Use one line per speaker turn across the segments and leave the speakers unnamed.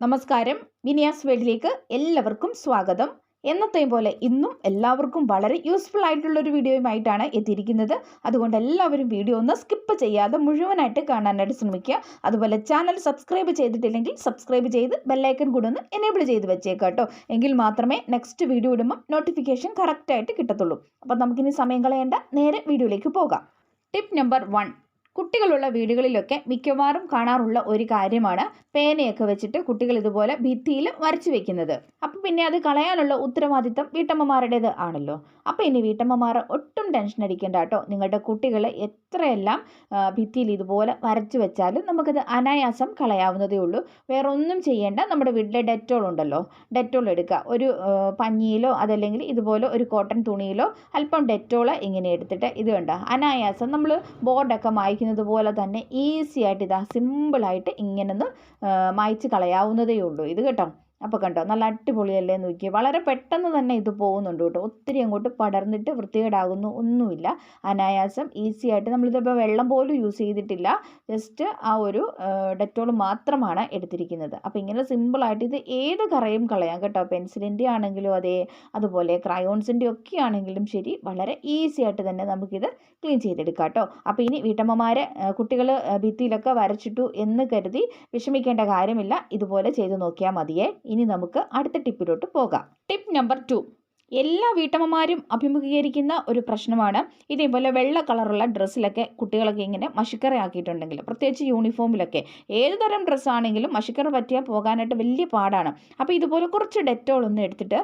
നമസ്കാരം. വിനിയാസ് വേൾഡിലേക്ക് എല്ലാവർക്കും സ്വാഗതം. എന്നത്തെയും പോലെ ഇന്നും എല്ലാവർക്കും വളരെ യൂസ്ഫുൾ ആയിട്ടുള്ള ഒരു വീഡിയോയുമായിട്ടാണ് എത്തിയിരിക്കുന്നത്. അതുകൊണ്ട് എല്ലാവരും വീഡിയോ ഒന്ന് സ്കിപ്പ് ചെയ്യാതെ മുഴുവനായിട്ട് കാണാനായിട്ട് ശ്രമിക്കുക. അതുപോലെ ചാനൽ സബ്സ്ക്രൈബ് ചെയ്തിട്ടില്ലെങ്കിൽ സബ്സ്ക്രൈബ് ചെയ്ത് ബെല്ലൈക്കൺ കൂടെ ഒന്ന് എനേബിൾ ചെയ്ത് വെച്ചേക്കാട്ടോ എങ്കിൽ മാത്രമേ നെക്സ്റ്റ് വീഡിയോ ഇടുമ്പോൾ നോട്ടിഫിക്കേഷൻ കറക്റ്റായിട്ട് കിട്ടത്തുള്ളൂ. അപ്പം നമുക്കിനി സമയം കളയേണ്ട നേരെ വീഡിയോയിലേക്ക് പോകാം. ടിപ്പ് നമ്പർ വൺ കുട്ടികളുള്ള വീടുകളിലൊക്കെ മിക്കവാറും കാണാറുള്ള ഒരു കാര്യമാണ് പേനയൊക്കെ വെച്ചിട്ട് കുട്ടികൾ ഇതുപോലെ ഭിത്തിയിൽ വരച്ചു വെക്കുന്നത്. അപ്പം പിന്നെ അത് കളയാനുള്ള ഉത്തരവാദിത്തം വീട്ടമ്മമാരുടേത് ആണല്ലോ. അപ്പോൾ ഇനി വീട്ടമ്മമാർ ഒട്ടും ടെൻഷൻ അടിക്കേണ്ട കേട്ടോ. നിങ്ങളുടെ കുട്ടികൾ എത്രയെല്ലാം ഭിത്തിയിൽ ഇതുപോലെ വരച്ചു വെച്ചാലും നമുക്കത് അനായാസം കളയാവുന്നതേ ഉള്ളൂ. വേറെ ഒന്നും ചെയ്യേണ്ട. നമ്മുടെ വീട്ടിലെ ഡെറ്റോൾ ഉണ്ടല്ലോ. ഡെറ്റോൾ എടുക്കുക. ഒരു പഞ്ഞിയിലോ അതല്ലെങ്കിൽ ഇതുപോലെ ഒരു കോട്ടൺ തുണിയിലോ അല്പം ഡെറ്റോൾ ഇങ്ങനെ എടുത്തിട്ട് ഇത് കണ്ട? അനായാസം നമ്മൾ ബോർഡൊക്കെ മായ്ക്കുന്നത് പോലെ തന്നെ ഈസി ആയിട്ട് ഇതാ സിമ്പിളായിട്ട് ഇങ്ങനെ ഒന്ന് മായ്ച്ച് കളയാവുന്നതേ ഉള്ളൂ. ഇത് കേട്ടോ. അപ്പോൾ കണ്ടോ നല്ല അടിപൊളിയല്ലേ നോക്കിയേ. വളരെ പെട്ടെന്ന് തന്നെ ഇത് പോകുന്നുണ്ട് കേട്ടോ. ഒത്തിരി അങ്ങോട്ട് പടർന്നിട്ട് വൃത്തികേടാകുന്നു ഒന്നുമില്ല. അനായാസം ഈസി ആയിട്ട് നമ്മളിതിപ്പോൾ വെള്ളം പോലും യൂസ് ചെയ്തിട്ടില്ല. ജസ്റ്റ് ആ ഒരു ഡെറ്റോൾ മാത്രമാണ് എടുത്തിരിക്കുന്നത്. അപ്പോൾ ഇങ്ങനെ സിമ്പിളായിട്ട് ഇത് ഏത് കറയും കളയാം കേട്ടോ. പെൻസിലിന്റെ ആണെങ്കിലും അതേ അതുപോലെ ക്രയോൺസിന്റെ ഒക്കെ ആണെങ്കിലും ശരി വളരെ ഈസി ആയിട്ട് തന്നെ നമുക്കിത് ക്ലീൻ ചെയ്തെടുക്കാം കേട്ടോ. അപ്പോൾ ഇനി വീട്ടമ്മമാരെ കുട്ടികൾ ഭിത്തിയിലൊക്കെ വരച്ചിട്ടു എന്ന് കരുതി വിഷമിക്കേണ്ട കാര്യമില്ല. ഇതുപോലെ ചെയ്ത് നോക്കിയാൽ മതിയേ. ഇനി നമുക്ക് അടുത്ത ടിപ്പിലോട്ട് പോകാം. ടിപ്പ് നമ്പർ ടു എല്ലാ വീട്ടമ്മമാരും അഭിമുഖീകരിക്കുന്ന ഒരു പ്രശ്നമാണ്. ഇതേപോലെ വെള്ള കളറുള്ള ഡ്രസ്സിലൊക്കെ കുട്ടികളൊക്കെ ഇങ്ങനെ മഷിക്കറയാക്കിയിട്ടുണ്ടെങ്കിൽ പ്രത്യേകിച്ച് യൂണിഫോമിലൊക്കെ ഏത് തരം ഡ്രസ്സാണെങ്കിലും മഷിക്കറ പറ്റിയാൽ പോകാനായിട്ട് വലിയ പാടാണ്. അപ്പോൾ ഇതുപോലെ കുറച്ച് ഡെറ്റോൾ ഒന്ന് എടുത്തിട്ട്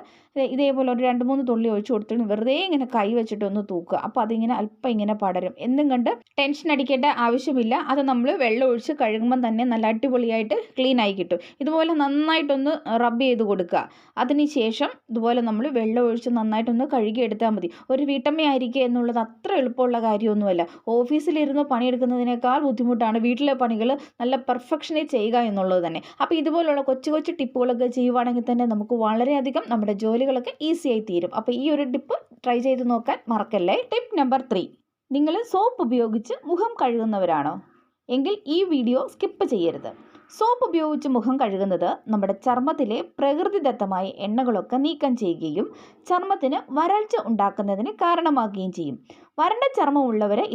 ഇതേപോലെ ഒരു രണ്ട് മൂന്ന് തുള്ളി ഒഴിച്ചു കൊടുത്തിട്ട് വെറുതെ ഇങ്ങനെ കൈ വെച്ചിട്ട് ഒന്ന് തൂക്കുക. അപ്പോൾ അതിങ്ങനെ അല്പം ഇങ്ങനെ പടരും. എന്നും കണ്ട് ടെൻഷൻ അടിക്കേണ്ട ആവശ്യമില്ല. അത് നമ്മൾ വെള്ളം ഒഴിച്ച് കഴുകുമ്പം തന്നെ നല്ല അടിപൊളിയായിട്ട് ക്ലീൻ ആയി കിട്ടും. ഇതുപോലെ നന്നായിട്ടൊന്ന് റബ്ബ് ചെയ്ത് കൊടുക്കുക. അതിനുശേഷം ഇതുപോലെ നമ്മൾ വെള്ളം ഒഴിച്ച് നന്നായിട്ടൊന്ന് കഴുകിയെടുത്താൽ മതി. ഒരു വീട്ടമ്മയായിരിക്കുക എന്നുള്ളത് അത്ര എളുപ്പമുള്ള കാര്യമൊന്നുമല്ല. ഓഫീസിലിരുന്ന് പണിയെടുക്കുന്നതിനേക്കാൾ ബുദ്ധിമുട്ടാണ് വീട്ടിലെ പണികൾ നല്ല പെർഫെക്ഷനിൽ ചെയ്യുക എന്നുള്ളത് തന്നെ. അപ്പോൾ ഇതുപോലുള്ള കൊച്ചു കൊച്ചു ടിപ്പുകളൊക്കെ ചെയ്യുവാണെങ്കിൽ തന്നെ നമുക്ക് വളരെയധികം നമ്മുടെ ജോലികളൊക്കെ ഈസിയായി തീരും. അപ്പോൾ ഈ ഒരു ടിപ്പ് ട്രൈ ചെയ്ത് നോക്കാൻ മറക്കല്ലേ? Tip number three. നിങ്ങൾ സോപ്പ് ഉപയോഗിച്ച് മുഖം കഴുകുന്നവരാണോ? എങ്കിൽ ഈ വീഡിയോ സ്കിപ്പ് ചെയ്യരുത്. സോപ്പ് ഉപയോഗിച്ച് മുഖം കഴുകുന്നത് നമ്മുടെ ചർമ്മത്തിലെ പ്രകൃതിദത്തമായ എണ്ണകളൊക്കെ നീക്കം ചെയ്യുകയും ചർമ്മത്തിന് വരൾച്ച ഉണ്ടാക്കുന്നതിന് കാരണമാകുകയും ചെയ്യും. വരണ്ട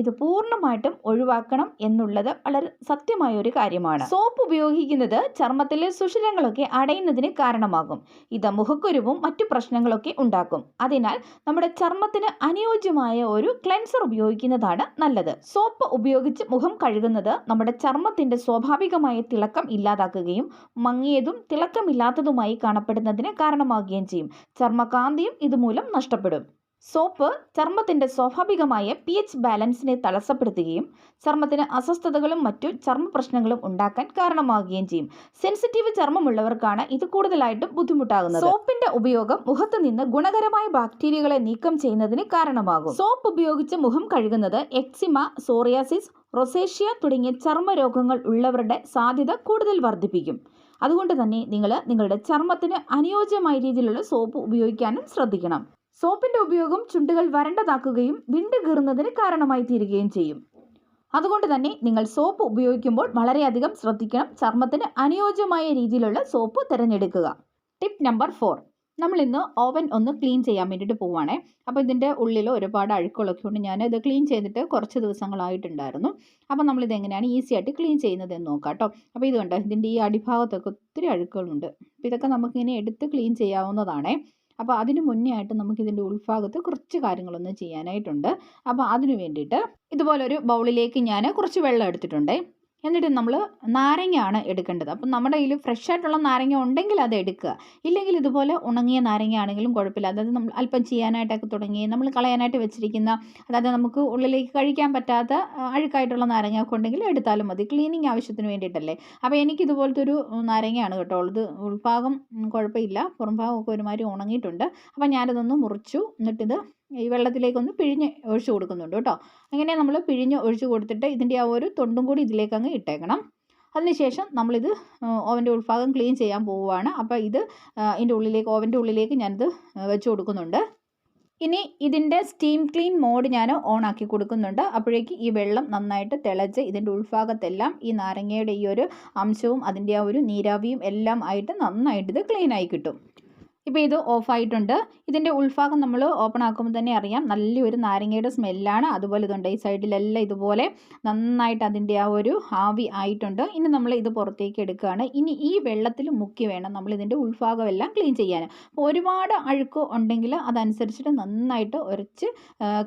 ഇത് പൂർണമായിട്ടും ഒഴിവാക്കണം എന്നുള്ളത് വളരെ സത്യമായ ഒരു കാര്യമാണ്. സോപ്പ് ഉപയോഗിക്കുന്നത് ചർമ്മത്തിലെ സുഷിരങ്ങളൊക്കെ അടയുന്നതിന് കാരണമാകും. ഇത് മുഖക്കുരുവും മറ്റു പ്രശ്നങ്ങളൊക്കെ ഉണ്ടാക്കും. അതിനാൽ നമ്മുടെ ചർമ്മത്തിന് അനുയോജ്യമായ ഒരു ക്ലെൻസർ ഉപയോഗിക്കുന്നതാണ് നല്ലത്. സോപ്പ് ഉപയോഗിച്ച് മുഖം കഴുകുന്നത് നമ്മുടെ ചർമ്മത്തിന്റെ സ്വാഭാവികമായ തിളക്കം ഇല്ലാതാക്കുകയും മങ്ങിയതും തിളക്കമില്ലാത്തതുമായി കാണപ്പെടുന്നതിന് കാരണമാകുകയും ചെയ്യും. ചർമ്മകാന്തിയും ഇതുമൂലം നഷ്ടപ്പെടും. സോപ്പ് ചർമ്മത്തിന്റെ സ്വാഭാവികമായ പി എച്ച് ബാലൻസിനെ തടസ്സപ്പെടുത്തുകയും ചർമ്മത്തിന് അസ്വസ്ഥതകളും മറ്റു ചർമ്മ പ്രശ്നങ്ങളും ഉണ്ടാക്കാൻ കാരണമാകുകയും ചെയ്യും. സെൻസിറ്റീവ് ചർമ്മമുള്ളവർക്കാണ് ഇത് കൂടുതലായിട്ടും ബുദ്ധിമുട്ടാകുന്നത്. സോപ്പിന്റെ ഉപയോഗം മുഖത്ത് നിന്ന് ഗുണകരമായ ബാക്ടീരിയകളെ നീക്കം ചെയ്യുന്നതിന് കാരണമാകും. സോപ്പ് ഉപയോഗിച്ച് മുഖം കഴുകുന്നത് എക്സിമ സോറിയാസിസ് റൊസേഷ്യ തുടങ്ങിയ ചർമ്മരോഗങ്ങൾ ഉള്ളവരുടെ സാധ്യത കൂടുതൽ വർദ്ധിപ്പിക്കും. അതുകൊണ്ട് തന്നെ നിങ്ങൾ നിങ്ങളുടെ ചർമ്മത്തിന് അനുയോജ്യമായ രീതിയിലുള്ള സോപ്പ് ഉപയോഗിക്കാനും ശ്രദ്ധിക്കണം. സോപ്പിന്റെ ഉപയോഗം ചുണ്ടുകൾ വരണ്ടതാക്കുകയും വിണ്ട് കീറുന്നതിന് കാരണമായി തീരുകയും ചെയ്യും. അതുകൊണ്ട് തന്നെ നിങ്ങൾ സോപ്പ് ഉപയോഗിക്കുമ്പോൾ വളരെയധികം ശ്രദ്ധിക്കണം. ചർമ്മത്തിന് അനുയോജ്യമായ രീതിയിലുള്ള സോപ്പ് തിരഞ്ഞെടുക്കുക. ടിപ്പ് നമ്പർ ഫോർ നമ്മൾ ഇന്ന് ഓവൻ ഒന്ന് ക്ലീൻ ചെയ്യാൻ വേണ്ടിയിട്ട് പോവുകയാണേ അപ്പോൾ ഇതിന്റെ ഉള്ളിൽ ഒരുപാട് അഴുക്കുകളൊക്കെ ഉണ്ട്. ഞാൻ ഇത് ക്ലീൻ ചെയ്തിട്ട് കുറച്ച് ദിവസങ്ങളായിട്ടുണ്ടായിരുന്നു. അപ്പോൾ നമ്മളിത് എങ്ങനെയാണ് ഈസി ആയിട്ട് ക്ലീൻ ചെയ്യുന്നത് എന്ന് നോക്കാം കേട്ടോ അപ്പോൾ ഇത് കണ്ടോ ഇതിന്റെ ഈ അടിഭാഗത്തൊക്കെ ഒത്തിരി അഴുക്കുകളുണ്ട്. അപ്പോൾ ഇതൊക്കെ നമുക്കിങ്ങനെ എടുത്ത് ക്ലീൻ ചെയ്യാവുന്നതാണേ. അപ്പോൾ അതിന് മുന്നേ ആയിട്ട് നമുക്ക് ഇതിന്റെ ഉൾഭാഗത്ത് കുറച്ച് കാര്യങ്ങളൊന്ന് ചെയ്യാനായിട്ടുണ്ട്. അപ്പോൾ അതിന് വേണ്ടിയിട്ട് ഇതുപോലൊരു ബൗളിലേക്ക് ഞാൻ കുറച്ച് വെള്ളം എടുത്തിട്ടുണ്ട്. എന്നിട്ട് നമ്മൾ നാരങ്ങയാണ് എടുക്കേണ്ടത്. അപ്പം നമ്മുടെ കയ്യിൽ ഫ്രഷ് ആയിട്ടുള്ള നാരങ്ങ ഉണ്ടെങ്കിൽ അത് എടുക്കുക. ഇല്ലെങ്കിൽ ഇതുപോലെ ഉണങ്ങിയ നാരങ്ങ ആണെങ്കിലും കുഴപ്പമില്ല. അതായത് നമ്മൾ അല്പം ചെയ്യാനായിട്ടൊക്കെ തുടങ്ങി നമ്മൾ കളയാനായിട്ട് വെച്ചിരിക്കുന്ന അതായത് നമുക്ക് ഉള്ളിലേക്ക് കഴിക്കാൻ പറ്റാത്ത അഴുക്കായിട്ടുള്ള നാരങ്ങ ഒക്കെ ഉണ്ടെങ്കിൽ എടുത്താലും മതി. ക്ലീനിങ് ആവശ്യത്തിന് വേണ്ടിയിട്ടല്ലേ. അപ്പോൾ എനിക്ക് ഇതുപോലത്തെ ഒരു നാരങ്ങയാണ് കേട്ടോ ഉള്ളത്. ഉൾഭാഗം കുഴപ്പമില്ല. പുറംഭാഗമൊക്കെ ഒരുമാതിരി ഉണങ്ങിയിട്ടുണ്ട്. അപ്പം ഞാനിതൊന്ന് മുറിച്ചു. എന്നിട്ടിത് ഈ വെള്ളത്തിലേക്കൊന്ന് പിഴിഞ്ഞ് ഒഴിച്ച് കൊടുക്കുന്നുണ്ട് കേട്ടോ. അങ്ങനെ നമ്മൾ പിഴിഞ്ഞ് ഒഴിച്ച് കൊടുത്തിട്ട് ഇതിന്റെ ആ ഒരു തൊണ്ടും കൂടി ഇതിലേക്ക് അങ്ങ് ഇട്ടേക്കണം. അതിനുശേഷം നമ്മളിത് ഓവന്റെ ഉൾഭാഗം ക്ലീൻ ചെയ്യാൻ പോവുകയാണ്. അപ്പോൾ ഇത് ഇതിന്റെ ഉള്ളിലേക്ക് ഓവന്റെ ഉള്ളിലേക്ക് ഞാനിത് വെച്ച് കൊടുക്കുന്നുണ്ട്. ഇനി ഇതിന്റെ സ്റ്റീം ക്ലീൻ മോഡ് ഞാൻ ഓൺ ആക്കി കൊടുക്കുന്നുണ്ട്. അപ്പോഴേക്ക് ഈ വെള്ളം നന്നായിട്ട് തിളച്ച് ഇതിന്റെ ഉൾഭാഗത്തെല്ലാം ഈ നാരങ്ങയുടെ ഈ ഒരു അംശവും അതിന്റെ ആ ഒരു നീരാവിയും എല്ലാം ആയിട്ട് നന്നായിട്ട് ഇത് ക്ലീൻ ആയി കിട്ടും. ഇപ്പോൾ ഇത് ഓഫായിട്ടുണ്ട് ഇതിന്റെ ഉൾഭാഗം നമ്മൾ ഓപ്പൺ ആക്കുമ്പോൾ തന്നെ അറിയാം. നല്ലൊരു നാരങ്ങയുടെ സ്മെല്ലാണ് അതുപോലെ ഇതുണ്ട്. ഈ സൈഡിലെല്ലാം ഇതുപോലെ നന്നായിട്ട് അതിന്റെ ആ ഒരു ആവി ആയിട്ടുണ്ട്. ഇനി നമ്മൾ ഇത് പുറത്തേക്ക് എടുക്കുകയാണ്. ഇനി ഈ വെള്ളത്തിൽ മുക്കി വേണം നമ്മൾ ഇതിന്റെ ഉൾഭാഗം എല്ലാം ക്ലീൻ ചെയ്യാൻ. അപ്പോൾ ഒരുപാട് അഴുക്ക് ഉണ്ടെങ്കിൽ അതനുസരിച്ചിട്ട് നന്നായിട്ട് ഉരച്ച്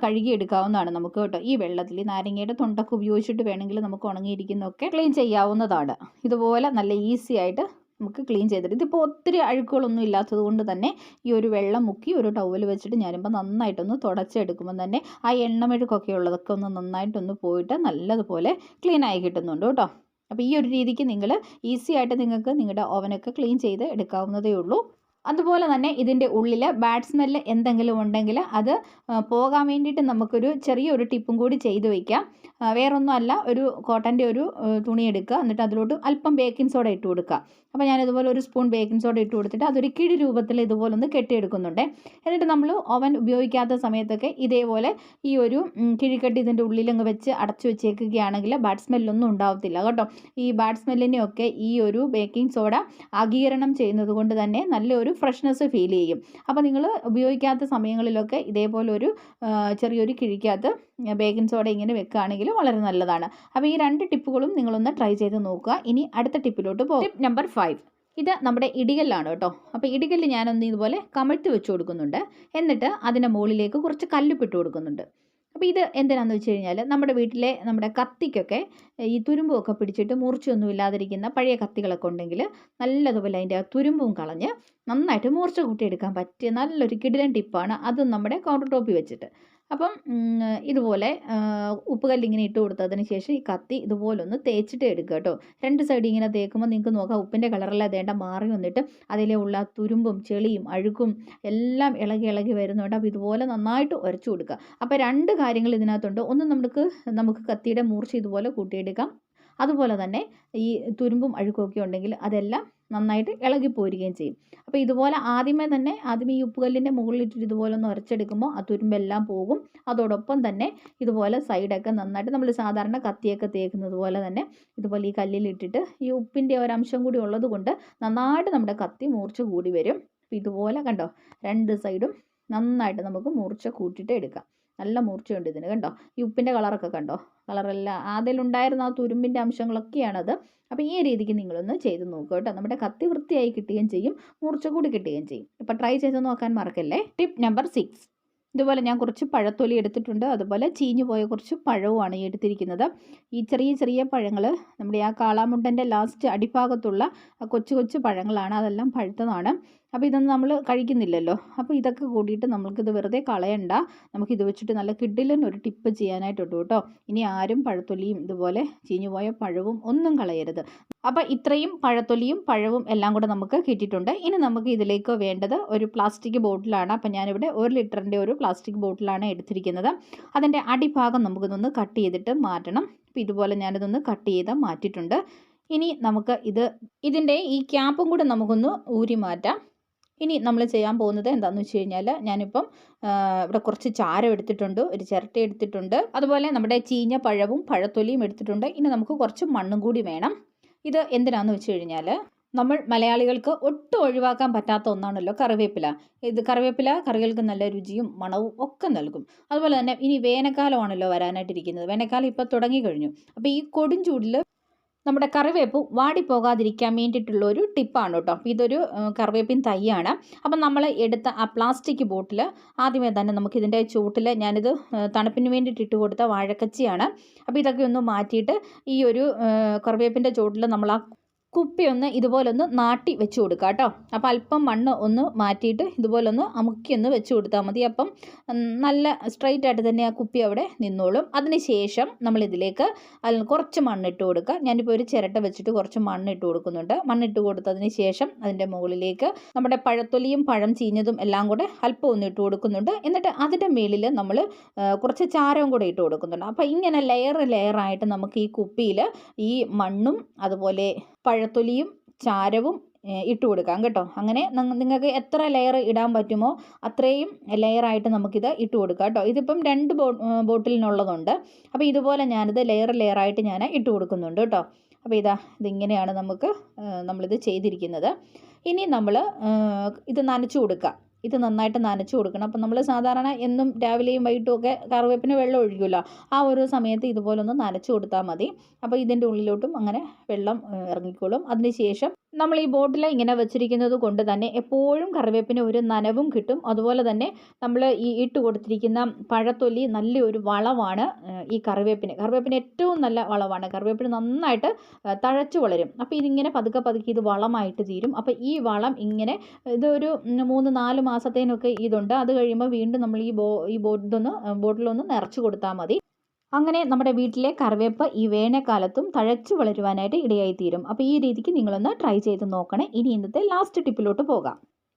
കഴുകി എടുക്കാവുന്നതാണ് നമുക്ക് കേട്ടോ. ഈ വെള്ളത്തിൽ നാരങ്ങയുടെ തൊണ്ടൊക്കെ ഉപയോഗിച്ചിട്ട് വേണമെങ്കിൽ നമുക്ക് ഉണങ്ങിയിരിക്കുന്നതൊക്കെ ക്ലീൻ ചെയ്യാവുന്നതാണ്. ഇതുപോലെ നല്ല ഈസി ആയിട്ട് നമുക്ക് ക്ലീൻ ചെയ്തിട്ട്. ഇതിപ്പോൾ ഒത്തിരി അഴുക്കുകളൊന്നും ഇല്ലാത്തത് കൊണ്ട് തന്നെ ഈ ഒരു വെള്ളം മുക്കി ഒരു ടവൽ വെച്ചിട്ട് ഞാനിപ്പോൾ നന്നായിട്ടൊന്ന് തുടച്ചെടുക്കുമ്പോൾ തന്നെ ആ എണ്ണമെഴുക്കൊക്കെ ഉള്ളതൊക്കെ ഒന്ന് നന്നായിട്ടൊന്ന് പോയിട്ട് നല്ലതുപോലെ ക്ലീൻ ആയി കിട്ടുന്നുണ്ട് കേട്ടോ. അപ്പോൾ ഈ ഒരു രീതിക്ക് നിങ്ങൾ ഈസി ആയിട്ട് നിങ്ങൾക്ക് നിങ്ങളുടെ ഓവനൊക്കെ ക്ലീൻ ചെയ്ത് എടുക്കാവുന്നതേ ഉള്ളൂ. അതുപോലെ തന്നെ ഇതിന്റെ ഉള്ളിൽ ബാഡ് സ്മെല്ല് എന്തെങ്കിലും ഉണ്ടെങ്കിൽ അത് പോകാൻ വേണ്ടിയിട്ട് നമുക്കൊരു ചെറിയൊരു ടിപ്പും കൂടി ചെയ്ത് വയ്ക്കാം വേറൊന്നുമല്ല ഒരു കോട്ടന്റെ ഒരു തുണി എടുക്കുക. എന്നിട്ട് അതിലോട്ട് അല്പം ബേക്കിംഗ് സോഡ ഇട്ട് കൊടുക്കുക. അപ്പോൾ ഞാൻ ഇതുപോലെ ഒരു സ്പൂൺ ബേക്കിംഗ് സോഡ ഇട്ട് കൊടുത്തിട്ട് അതൊരു കിഴി രൂപത്തിൽ ഇതുപോലെ ഒന്ന് കെട്ടിയെടുക്കുന്നുണ്ട്. എന്നിട്ട് നമ്മൾ ഓവൻ ഉപയോഗിക്കാത്ത സമയത്തൊക്കെ ഇതേപോലെ ഈ ഒരു കിഴിക്കെട്ട് ഇതിന്റെ ഉള്ളിലങ്ങ് വെച്ച് അടച്ചു വെച്ചേക്കുകയാണെങ്കിൽ ബാഡ് സ്മെല്ലൊന്നും ഉണ്ടാവത്തില്ല കേട്ടോ. ഈ ബാഡ് സ്മെല്ലിനെയൊക്കെ ഈ ഒരു ബേക്കിംഗ് സോഡ ആഗീരണം ചെയ്യുന്നത് കൊണ്ട് തന്നെ നല്ലൊരു ഫ്രഷ്നെസ് ഫീൽ ചെയ്യും. അപ്പോൾ നിങ്ങൾ ഉപയോഗിക്കാത്ത സമയങ്ങളിലൊക്കെ ഇതേപോലെ ഒരു ചെറിയൊരു കിഴിക്കകത്ത് ബേക്കിംഗ് സോഡ ഇങ്ങനെ വെക്കുകയാണെങ്കിൽ വളരെ നല്ലതാണ്. അപ്പോൾ ഈ രണ്ട് ടിപ്പുകളും നിങ്ങളൊന്ന് ട്രൈ ചെയ്ത് നോക്കുക. ഇനി അടുത്ത ടിപ്പിലോട്ട് പോകും ടിപ്പ് നമ്പർ ഫൈവ് ഇത് നമ്മുടെ ഇടികല്ലാണ് കേട്ടോ. അപ്പോൾ ഇടികല്ല് ഞാനൊന്ന് ഇതുപോലെ കമഴ്ത്തി വെച്ച് കൊടുക്കുന്നുണ്ട്. എന്നിട്ട് അതിന്റെ മുകളിലേക്ക് കുറച്ച് കല്ലുപ്പിട്ട് കൊടുക്കുന്നുണ്ട്. അപ്പോൾ ഇത് എന്തിനാണെന്ന് വെച്ച് കഴിഞ്ഞാൽ നമ്മുടെ വീട്ടിലെ നമ്മുടെ കത്തിക്കൊക്കെ ഈ തുരുമ്പൊക്കെ പിടിച്ചിട്ട് മൂർച്ചയൊന്നും ഇല്ലാതിരിക്കുന്ന പഴയ കത്തികളൊക്കെ ഉണ്ടെങ്കിൽ നല്ലതുപോലെ അതിന്റെ തുരുമ്പും കളഞ്ഞ് നന്നായിട്ട് മൂർച്ച കൂട്ടിയെടുക്കാൻ പറ്റിയ നല്ലൊരു കിടിലൻ ടിപ്പാണ് അതും നമ്മുടെ കൗണ്ടർ ടോപ്പിൽ വെച്ചിട്ട്. അപ്പം ഇതുപോലെ ഉപ്പുകല്ല് ഇങ്ങനെ ഇട്ട് കൊടുത്തതിന് ശേഷം ഈ കത്തി ഇതുപോലെ ഒന്ന് തേച്ചിട്ട് എടുക്കുക കേട്ടോ. രണ്ട് സൈഡ് ഇങ്ങനെ തേക്കുമ്പോൾ നിങ്ങൾക്ക് നോക്കാം ഉപ്പിന്റെ കളറെല്ലാം അതേണ്ട മാറി വന്നിട്ട് അതിലെ ഉള്ള തുരുമ്പും ചെളിയും അഴുക്കും എല്ലാം ഇളകി ഇളകി വരുന്നുണ്ട്. അപ്പോൾ ഇതുപോലെ നന്നായിട്ട് ഉരച്ചു കൊടുക്കുക. അപ്പോൾ രണ്ട് കാര്യങ്ങൾ ഇതിനകത്തുണ്ട്. ഒന്ന് നമുക്ക് നമുക്ക് കത്തിയുടെ മൂർച്ച ഇതുപോലെ കൂട്ടിയെടുക്കാം. അതുപോലെ തന്നെ ഈ തുരുമ്പും അഴുക്കൊക്കെ ഉണ്ടെങ്കിൽ അതെല്ലാം നന്നായിട്ട് ഇളകിപ്പോരുകയും ചെയ്യും. അപ്പോൾ ഇതുപോലെ ആദ്യമേ തന്നെ ആദ്യമേ ഈ ഉപ്പുകല്ലിന്റെ മുകളിലിട്ടിട്ട് ഇതുപോലെ ഒന്ന് ഉരച്ചെടുക്കുമ്പോൾ ആ തുരുമ്പെല്ലാം പോകും. അതോടൊപ്പം തന്നെ ഇതുപോലെ സൈഡൊക്കെ നന്നായിട്ട് നമ്മൾ സാധാരണ കത്തിയൊക്കെ തേക്കുന്നത് പോലെ തന്നെ ഇതുപോലെ ഈ കല്ലിലിട്ടിട്ട് ഈ ഉപ്പിന്റെ ഒരംശം കൂടി ഉള്ളത് കൊണ്ട് നന്നായിട്ട് നമ്മുടെ കത്തി മൂർച്ച കൂടി വരും. ഇതുപോലെ കണ്ടോ? രണ്ട് സൈഡും നന്നായിട്ട് നമുക്ക് മൂർച്ച കൂട്ടിയിട്ട് എടുക്കാം. നല്ല മൂർച്ചയുണ്ട് ഇതിന് കണ്ടോ? ഈ ഉപ്പിന്റെ കളറൊക്കെ കണ്ടോ? കളറെല്ലാം അതിലുണ്ടായിരുന്ന ആ തുരുമ്പിന്റെ അംശങ്ങളൊക്കെയാണത്. അപ്പോൾ ഈ രീതിക്ക് നിങ്ങളൊന്ന് ചെയ്ത് നോക്കുക കേട്ടോ. നമ്മുടെ കത്തി വൃത്തിയായി കിട്ടുകയും ചെയ്യും മൂർച്ച കൂടി കിട്ടുകയും ചെയ്യും. ഇപ്പോൾ ട്രൈ ചെയ്ത് നോക്കാൻ മറക്കല്ലേ? ടിപ്പ് നമ്പർ സിക്സ് ഇതുപോലെ ഞാൻ കുറച്ച് പഴത്തൊലി എടുത്തിട്ടുണ്ട്. അതുപോലെ ചീഞ്ഞു പോയ കുറച്ച് പഴവുമാണ് ഈ എടുത്തിരിക്കുന്നത്. ഈ ചെറിയ ചെറിയ പഴങ്ങൾ നമ്മുടെ ആ കാളാമുണ്ടന്റെ ലാസ്റ്റ് അടിഭാഗത്തുള്ള ആ കൊച്ചു കൊച്ചു പഴങ്ങളാണ്. അതെല്ലാം പഴുത്തതാണ്. അപ്പോൾ ഇതൊന്നും നമ്മൾ കഴിക്കുന്നില്ലല്ലോ. അപ്പോൾ ഇതൊക്കെ കൂടിയിട്ട് നമുക്കിത് വെറുതെ കളയണ്ട. നമുക്കിത് വെച്ചിട്ട് നല്ല കിഡിലൻ ഒരു ടിപ്പ് ചെയ്യാനായിട്ടുണ്ട് കേട്ടോ. ഇനി ആരും പഴത്തൊലിയും ഇതുപോലെ ചീഞ്ഞുപോയ പഴവും ഒന്നും കളയരുത്. അപ്പോൾ ഇത്രയും പഴത്തൊലിയും പഴവും എല്ലാം കൂടെ നമുക്ക് കിട്ടിയിട്ടുണ്ട്. ഇനി നമുക്ക് ഇതിലേക്ക് വേണ്ടത് ഒരു പ്ലാസ്റ്റിക് ബോട്ടിലാണ്. അപ്പോൾ ഞാനിവിടെ ഒരു ലിറ്ററിന്റെ ഒരു പ്ലാസ്റ്റിക് ബോട്ടിലാണ് എടുത്തിരിക്കുന്നത്. അതിന്റെ അടിഭാഗം നമുക്കിതൊന്ന് കട്ട് ചെയ്തിട്ട് മാറ്റണം. അപ്പോൾ ഇതുപോലെ ഞാനിതൊന്ന് കട്ട് ചെയ്ത് മാറ്റിയിട്ടുണ്ട്. ഇനി നമുക്ക് ഇത് ഇതിന്റെ ഈ ക്യാപ്പും കൂടെ നമുക്കൊന്ന് ഊരി മാറ്റാം. ഇനി നമ്മൾ ചെയ്യാൻ പോകുന്നത് എന്താണെന്ന് വെച്ച് കഴിഞ്ഞാൽ ഞാനിപ്പം ഇവിടെ കുറച്ച് ചാരം എടുത്തിട്ടുണ്ട് ഒരു ചിരട്ട എടുത്തിട്ടുണ്ട്. അതുപോലെ നമ്മുടെ ചീഞ്ഞ പഴവും പഴത്തൊലിയും എടുത്തിട്ടുണ്ട്. ഇനി നമുക്ക് കുറച്ച് മണ്ണും കൂടി വേണം. ഇത് എന്തിനാന്ന് വെച്ച് കഴിഞ്ഞാൽ നമ്മൾ മലയാളികൾക്ക് ഒട്ടും ഒഴിവാക്കാൻ പറ്റാത്ത ഒന്നാണല്ലോ കറിവേപ്പില. ഇത് കറിവേപ്പില കറികൾക്ക് നല്ല രുചിയും മണവും ഒക്കെ നൽകും. അതുപോലെ തന്നെ ഇനി വേനൽക്കാലമാണല്ലോ വരാനായിട്ടിരിക്കുന്നത്. വേനൽക്കാലം ഇപ്പോൾ തുടങ്ങി കഴിഞ്ഞു. അപ്പോൾ ഈ കൊടും ചൂടിൽ നമ്മുടെ കറിവേപ്പ് വാടിപ്പോകാതിരിക്കാൻ വേണ്ടിയിട്ടുള്ള ഒരു ടിപ്പാണ് കേട്ടോ. അപ്പോൾ ഇതൊരു കറിവേപ്പിൻ തൈയാണ്. അപ്പം നമ്മൾ എടുത്ത ആ പ്ലാസ്റ്റിക് ബോട്ടിൽ ആദ്യമേ തന്നെ നമുക്ക് ഇതിന്റെ ചൂട്ടിൽ ഞാനിത് തണുപ്പിന് വേണ്ടിയിട്ട് ഇട്ട് കൊടുത്ത വാഴക്കച്ചിയാണ്. അപ്പോൾ ഇതൊക്കെ ഒന്ന് മാറ്റിയിട്ട് ഈ ഒരു കറിവേപ്പിന്റെ ചൂട്ടിൽ നമ്മൾ ആ കുപ്പി ഒന്ന് ഇതുപോലൊന്ന് നാട്ടി വെച്ച് കൊടുക്കുക കേട്ടോ അപ്പോൾ അല്പം മണ്ണ് ഒന്ന് മാറ്റിയിട്ട് ഇതുപോലൊന്ന് അമുക്കി ഒന്ന് വെച്ച് കൊടുത്താൽ മതി. അപ്പം നല്ല സ്ട്രൈറ്റ് ആയിട്ട് തന്നെ ആ കുപ്പി അവിടെ നിന്നോളും. അതിന് ശേഷം നമ്മളിതിലേക്ക് കുറച്ച് മണ്ണിട്ട് കൊടുക്കുക ഞാനിപ്പോൾ ഒരു ചിരട്ട വെച്ചിട്ട് കുറച്ച് മണ്ണിട്ട് കൊടുക്കുന്നുണ്ട്. മണ്ണിട്ട് കൊടുത്തതിന് ശേഷം അതിന്റെ മുകളിലേക്ക് നമ്മുടെ പഴത്തൊലിയും പഴം ചീഞ്ഞതും എല്ലാം കൂടെ അല്പം ഒന്ന് ഇട്ട് കൊടുക്കുന്നുണ്ട്. എന്നിട്ട് അതിന്റെ മേളിൽ നമ്മൾ കുറച്ച് ചാരവും കൂടെ ഇട്ട് കൊടുക്കുന്നുണ്ട്. അപ്പോൾ ഇങ്ങനെ ലെയർ ലെയറായിട്ട് നമുക്ക് ഈ കുപ്പിയിൽ ഈ മണ്ണും അതുപോലെ പഴത്തൊലിയും ചാരവും ഇട്ട് കൊടുക്കാം കേട്ടോ. അങ്ങനെ നിങ്ങൾക്ക് എത്ര ലെയർ ഇടാൻ പറ്റുമോ അത്രയും ലെയറായിട്ട് നമുക്കിത് ഇട്ട് കൊടുക്കാം കേട്ടോ. ഇതിപ്പം രണ്ട് ബോ ബോട്ടിലിനുള്ളതുണ്ട്. അപ്പോൾ ഇതുപോലെ ഞാനിത് ലെയർ ലെയറായിട്ട് ഞാൻ ഇട്ട് കൊടുക്കുന്നുണ്ട് കേട്ടോ. അപ്പോൾ ഇതാ ഇതിങ്ങനെയാണ് നമുക്ക് നമ്മളിത് ചെയ്തിരിക്കുന്നത്. ഇനി നമ്മൾ ഇത് നനച്ചു കൊടുക്കുക ഇത് നന്നായിട്ട് നനച്ചു കൊടുക്കണം. അപ്പം നമ്മൾ സാധാരണ എന്നും രാവിലെയും വൈകിട്ടും ഒക്കെ കറിവേപ്പിന് വെള്ളം ഒഴിക്കുമല്ലോ. ആ ഒരു സമയത്ത് ഇതുപോലെ ഒന്ന് നനച്ചു കൊടുത്താൽ മതി. അപ്പോൾ ഇതിന്റെ ഉള്ളിലോട്ടും അങ്ങനെ വെള്ളം ഇറങ്ങിക്കോളും. അതിനുശേഷം നമ്മൾ ഈ ബോട്ടിൽ ഇങ്ങനെ വെച്ചിരിക്കുന്നത് കൊണ്ട് തന്നെ എപ്പോഴും കറിവേപ്പിന് ഒരു നനവും കിട്ടും. അതുപോലെ തന്നെ നമ്മൾ ഈ ഇട്ട് കൊടുത്തിരിക്കുന്ന പഴത്തൊല്ലി നല്ലൊരു വളമാണ് ഈ കറിവേപ്പിന്. കറിവേപ്പിന് ഏറ്റവും നല്ല വളമാണ്. കറിവേപ്പിന് നന്നായിട്ട് തഴച്ചു വളരും. അപ്പോൾ ഇതിങ്ങനെ പതുക്കെ പതുക്കെ ഇത് വളമായിട്ട് തീരും. അപ്പോൾ ഈ വളം ഇങ്ങനെ ഇതൊരു മൂന്ന് നാല് മാസത്തേനൊക്കെ ഇതുണ്ട്. അത് കഴിയുമ്പോൾ വീണ്ടും നമ്മൾ ഈ ബോ ഈ ബോട്ടിലൊന്ന് ബോട്ടിലൊന്ന് നിറച്ച് കൊടുത്താൽ മതി. അങ്ങനെ നമ്മുടെ വീട്ടിലെ കറിവേപ്പ് ഈ വേനൽക്കാലത്തും തഴച്ചു വളരുവാനായിട്ട് ഇടയായിത്തീരും. അപ്പോൾ ഈ രീതിക്ക് നിങ്ങളൊന്ന് ട്രൈ ചെയ്ത് നോക്കണേ. ഇനി ഇന്നത്തെ ലാസ്റ്റ് ടിപ്പിലോട്ട് പോകാം.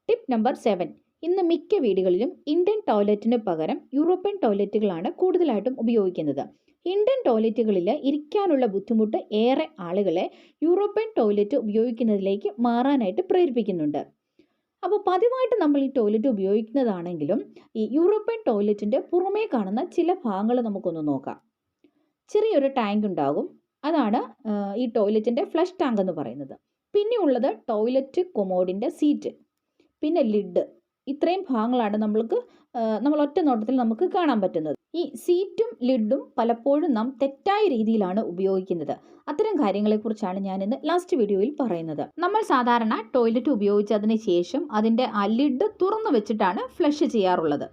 ടിപ്പ് നമ്പർ സെവൻ ഇന്ന് മിക്ക വീടുകളിലും ഇന്ത്യൻ ടോയ്ലറ്റിന് പകരം യൂറോപ്യൻ ടോയ്ലറ്റുകളാണ് കൂടുതലായിട്ടും ഉപയോഗിക്കുന്നത്. ഇന്ത്യൻ ടോയ്ലറ്റുകളിൽ ഇരിക്കാനുള്ള ബുദ്ധിമുട്ട് ഏറെ ആളുകളെ യൂറോപ്യൻ ടോയ്ലറ്റ് ഉപയോഗിക്കുന്നതിലേക്ക് മാറാനായിട്ട് പ്രേരിപ്പിക്കുന്നുണ്ട്. അപ്പോൾ പതിവായിട്ട് നമ്മൾ ഈ ടോയ്ലറ്റ് ഉപയോഗിക്കുന്നതാണെങ്കിലും ഈ യൂറോപ്യൻ ടോയ്ലറ്റിന്റെ പുറമേ കാണുന്ന ചില ഭാഗങ്ങൾ നമുക്കൊന്ന് നോക്കാം. ചെറിയൊരു ടാങ്ക് ഉണ്ടാകും. അതാണ് ഈ ടോയ്ലറ്റിന്റെ ഫ്ലഷ് ടാങ്ക് എന്ന് പറയുന്നത്. പിന്നെ ഉള്ളത് ടോയ്ലറ്റ് കൊമോഡിന്റെ സീറ്റ് പിന്നെ ലിഡ് ഇത്രയും ഭാഗങ്ങളാണ് നമ്മൾക്ക് നമ്മൾ ഒറ്റ നോട്ടത്തിൽ നമുക്ക് കാണാൻ പറ്റുന്നത്. ഈ സീറ്റും ലിഡും പലപ്പോഴും നാം തെറ്റായ രീതിയിലാണ് ഉപയോഗിക്കുന്നത്. അത്തരം കാര്യങ്ങളെക്കുറിച്ചാണ് ഞാൻ ഇന്ന് ലാസ്റ്റ് വീഡിയോയിൽ പറയുന്നത്. നമ്മൾ സാധാരണ ടോയ്ലറ്റ് ഉപയോഗിച്ചതിന് ശേഷം അതിന്റെ ആ ലിഡ് തുറന്നു വെച്ചിട്ടാണ് ഫ്ലഷ് ചെയ്യാറുള്ളത്.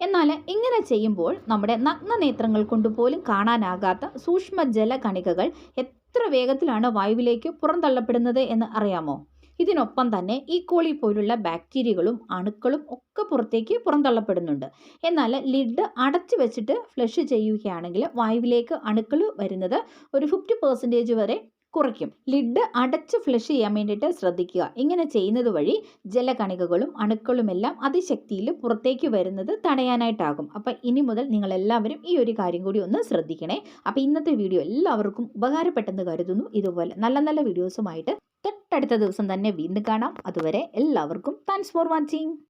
എന്നാൽ ഇങ്ങനെ ചെയ്യുമ്പോൾ നമ്മുടെ നഗ്നനേത്രങ്ങൾ കൊണ്ട് പോലും കാണാനാകാത്ത സൂക്ഷ്മ ജലകണികകൾ എത്ര വേഗത്തിലാണ് വായുവിലേക്ക് പുറന്തള്ളപ്പെടുന്നത് എന്ന് അറിയാമോ? ഇതിനൊപ്പം തന്നെ ഈ കോളി പോലുള്ള ബാക്ടീരിയകളും അണുക്കളും ഒക്കെ പുറത്തേക്ക് പുറന്തള്ളപ്പെടുന്നുണ്ട്. എന്നാൽ ലിഡ് അടച്ചു വെച്ചിട്ട് ഫ്ലഷ് ചെയ്യുകയാണെങ്കിൽ വായുവിലേക്ക് അണുക്കൾ വരുന്നത് ഒരു ഫിഫ്റ്റി പെർസെന്റേജ് വരെ കുറയ്ക്കും ലിഡ് അടച്ച് ഫ്ലഷ് ചെയ്യാൻ വേണ്ടിയിട്ട് ശ്രദ്ധിക്കുക. ഇങ്ങനെ ചെയ്യുന്നത് വഴി ജലകണികകളും അണുക്കളുമെല്ലാം അതിശക്തിയിൽ പുറത്തേക്ക് വരുന്നത് തടയാനായിട്ടാകും. അപ്പം ഇനി മുതൽ നിങ്ങൾ എല്ലാവരും ഈ ഒരു കാര്യം കൂടി ഒന്ന് ശ്രദ്ധിക്കണേ. അപ്പം ഇന്നത്തെ വീഡിയോ എല്ലാവർക്കും ഉപകാരപ്പെട്ടെന്ന് കരുതുന്നു. ഇതുപോലെ നല്ല നല്ല വീഡിയോസുമായിട്ട് തൊട്ടടുത്ത ദിവസം തന്നെ വീണ്ടും കാണാം. അതുവരെ എല്ലാവർക്കും താങ്ക്സ് ഫോർ വാച്ചിങ്